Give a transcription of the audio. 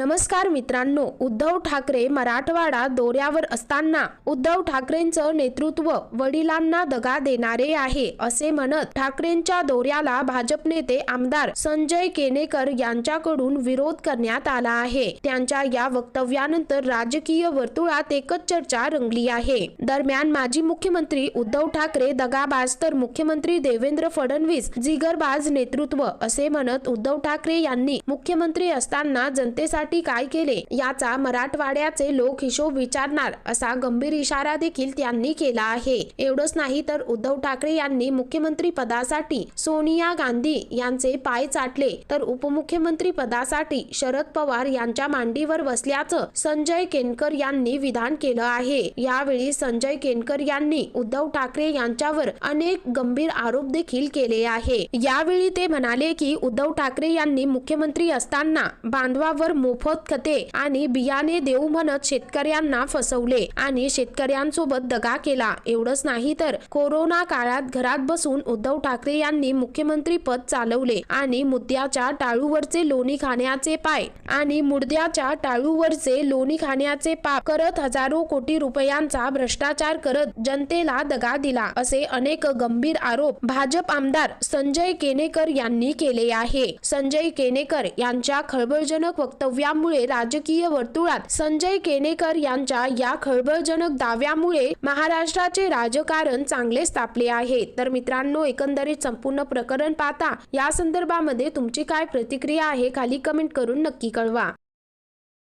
नमस्कार मित्रांनो उद्धव ठाकरे मराठवाडा दौऱ्यावर असताना उद्धव ठाकरेंचं नेतृत्व वडिलांना दगा देणारे आहे असे म्हणत ठाकरेंच्या दौऱ्याला भाजप नेते आमदार संजय केनेकर यांच्याकडून विरोध करण्यात आला आहे. त्यांच्या या वक्तव्यानंतर राजकीय वर्तुळात एकच चर्चा रंगली आहे. दरम्यान माजी मुख्यमंत्री उद्धव ठाकरे दगाबाज तर मुख्यमंत्री देवेंद्र फडणवीस जिगरबाज नेतृत्व असे म्हणत उद्धव ठाकरे यांनी मुख्यमंत्री असताना जनतेसाठी काय केले? याचा मराठवाड्याचे लोक हिशोब विचारणार असा गंभीर इशारा देखील त्यांनी केला आहे. एवढंच नाही तर उद्धव ठाकरे यांनी मुख्यमंत्री पदासाठी सोनिया गांधी यांचे पाय चाटले. तर उपमुख्यमंत्री पदासाठी शरद पवार यांच्या मांडीवर बसल्याचं संजय केनकर यांनी विधान केलं आहे. यावेळी संजय केनकर यांनी उद्धव ठाकरे यांच्यावर अनेक गंभीर आरोप देखील केले आहे. यावेळी ते म्हणाले की उद्धव ठाकरे यांनी मुख्यमंत्री असताना बांधवावर मोफत खते आणि बियाणे देऊ म्हणत शेतकऱ्यांना फसवले आणि शेतकऱ्यांसोबत दगा केला. एवढंच नाही तर कोरोना काळात घरात बसून उद्धव ठाकरे यांनी मुख्यमंत्री पद चालवले आणि मुद्द्याच्या टाळूवरचे लोणी खाण्याचे पाय आणि मुद्द्याच्या टाळूवरचे लोणी खाण्याचे पाप करत हजारो कोटी रुपयांचा भ्रष्टाचार करत जनतेला दगा दिला असे अनेक गंभीर आरोप भाजप आमदार संजय केनेकर यांनी केले आहे. संजय केनेकर यांच्या खळबळजनक वक्तव्य दाव्यामुळे राजकीय वर्तुळात संजय केनेकर यांच्या या खळबळजनक दाव्यामुळे महाराष्ट्राचे राजकारण चांगलेच तापले आहे. तर मित्रांनो एकंदरीत संपूर्ण प्रकरण पाहता या संदर्भामध्ये तुमची काय प्रतिक्रिया आहे खाली कमेंट करून नक्की कळवा.